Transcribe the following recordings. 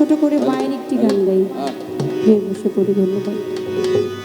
ছোট করে মায়ের একটি গান গাই। হ্যাঁ। বসে পড়ি ধন্যবাদ।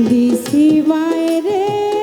দিশি মায়ের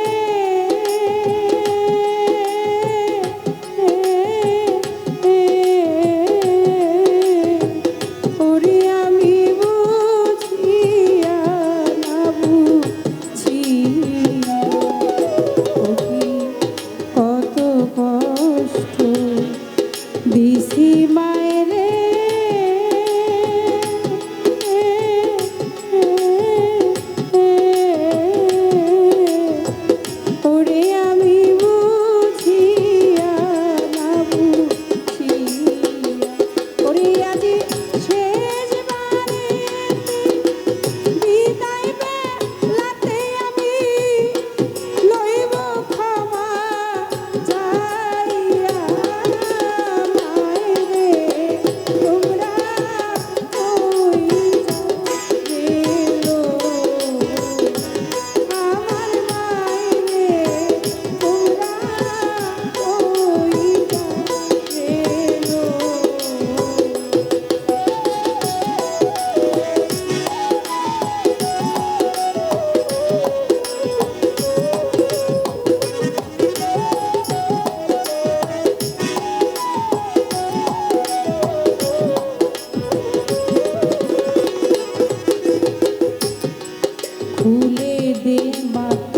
ভুলে দে বাপ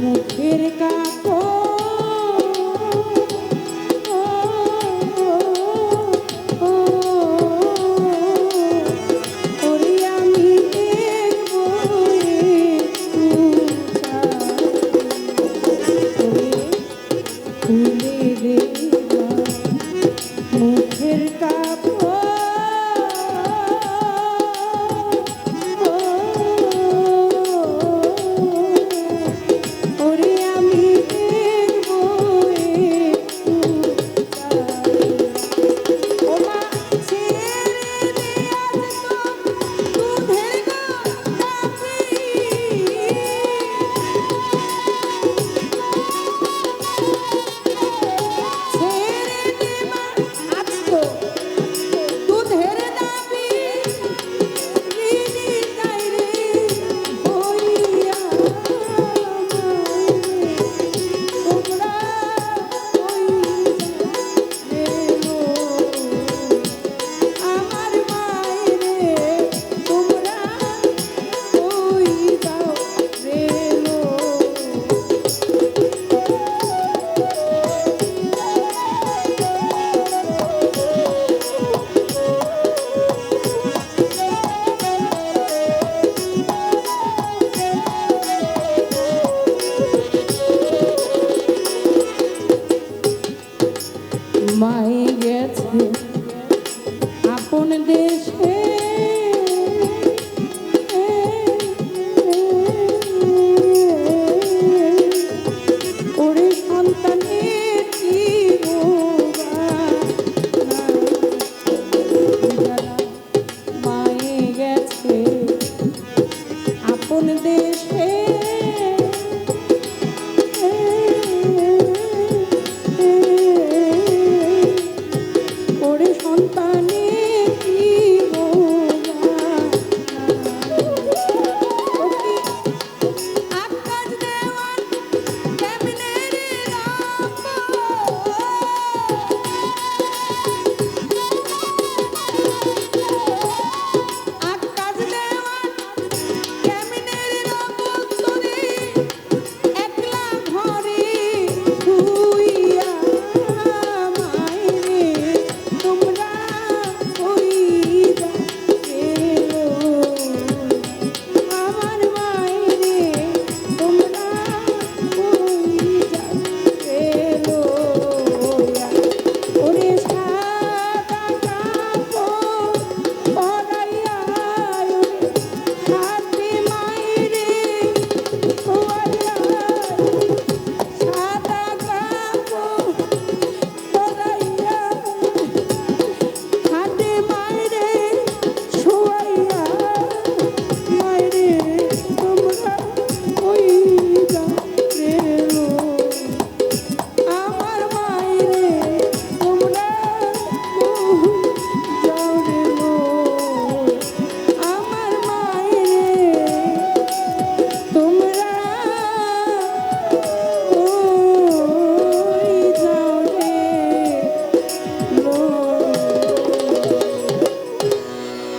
মুখের কাজ মাই গেছে। আপন দেশে ওরে সন্তানে